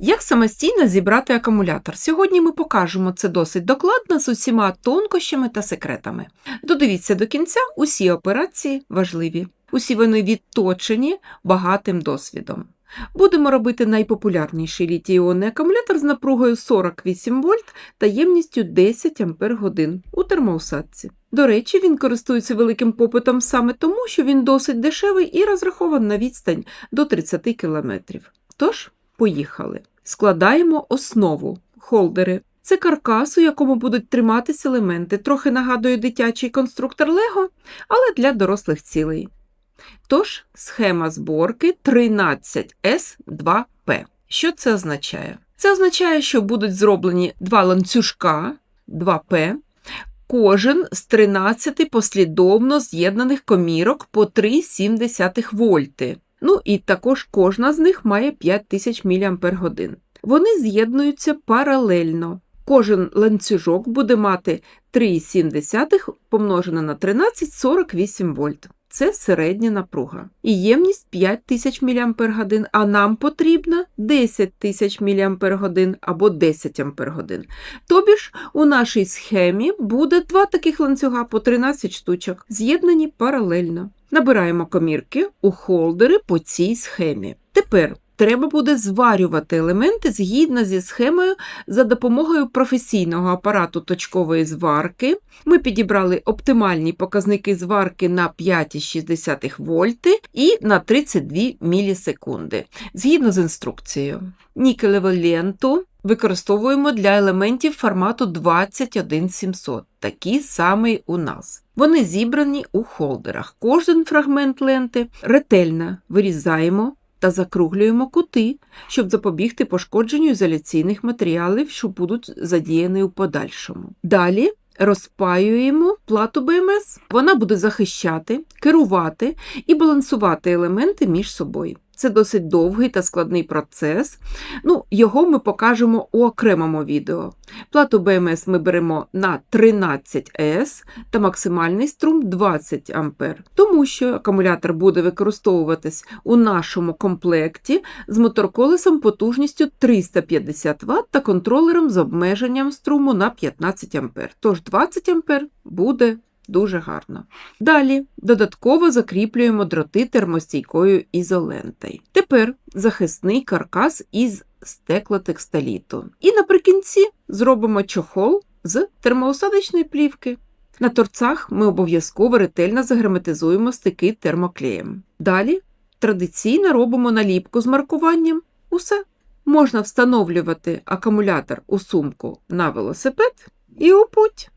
Як самостійно зібрати акумулятор? Сьогодні ми покажемо це досить докладно з усіма тонкощами та секретами. Додивіться до кінця, усі операції важливі, усі вони відточені багатим досвідом. Будемо робити найпопулярніший літій-іонний акумулятор з напругою 48 вольт та ємністю 10 Ах у термоусадці. До речі, він користується великим попитом саме тому, що він досить дешевий і розрахований на відстань до 30 км. Тож, поїхали. Складаємо основу холдери. Це каркас, у якому будуть триматись елементи. Трохи нагадує дитячий конструктор Лего, але для дорослих цілей. Тож, схема зборки 13S2P. Що це означає? Це означає, що будуть зроблені два ланцюжка 2P, кожен з 13 послідовно з'єднаних комірок по 3,7 вольти. Ну і також кожна з них має 5000 мАч. Вони з'єднуються паралельно. Кожен ланцюжок буде мати 3,7 помножене на 13 48 вольт. Це середня напруга. І ємність 5000 мАч, а нам потрібно 10 тисяч мАч або 10 Ах. Тобі ж у нашій схемі буде два таких ланцюга по 13 штучок, з'єднані паралельно. Набираємо комірки у холдери по цій схемі. Тепер треба буде зварювати елементи згідно зі схемою за допомогою професійного апарату точкової зварки. Ми підібрали оптимальні показники зварки на 5,6 вольти і на 32 мілісекунди, згідно з інструкцією. Нікелеву ленту використовуємо для елементів формату 21700, такий самий у нас. Вони зібрані у холдерах. Кожен фрагмент ленти ретельно вирізаємо та закруглюємо кути, щоб запобігти пошкодженню ізоляційних матеріалів, що будуть задіяні у подальшому. Далі розпаюємо плату БМС. Вона буде захищати, керувати і балансувати елементи між собою. Це досить довгий та складний процес. Ну, Його ми покажемо у окремому відео. Плату БМС ми беремо на 13С та максимальний струм 20 А, тому що акумулятор буде використовуватись у нашому комплекті з моторколесом потужністю 350 Вт та контролером з обмеженням струму на 15 А. Тож 20 А буде Дуже гарно. Далі додатково закріплюємо дроти термостійкою ізолентою. Тепер захисний каркас із стеклотекстоліту. І наприкінці зробимо чохол з термоусадочної плівки. На торцях ми обов'язково ретельно загерметизуємо стики термоклеєм. Далі традиційно робимо наліпку з маркуванням. Усе. Можна встановлювати акумулятор у сумку на велосипед і у путь.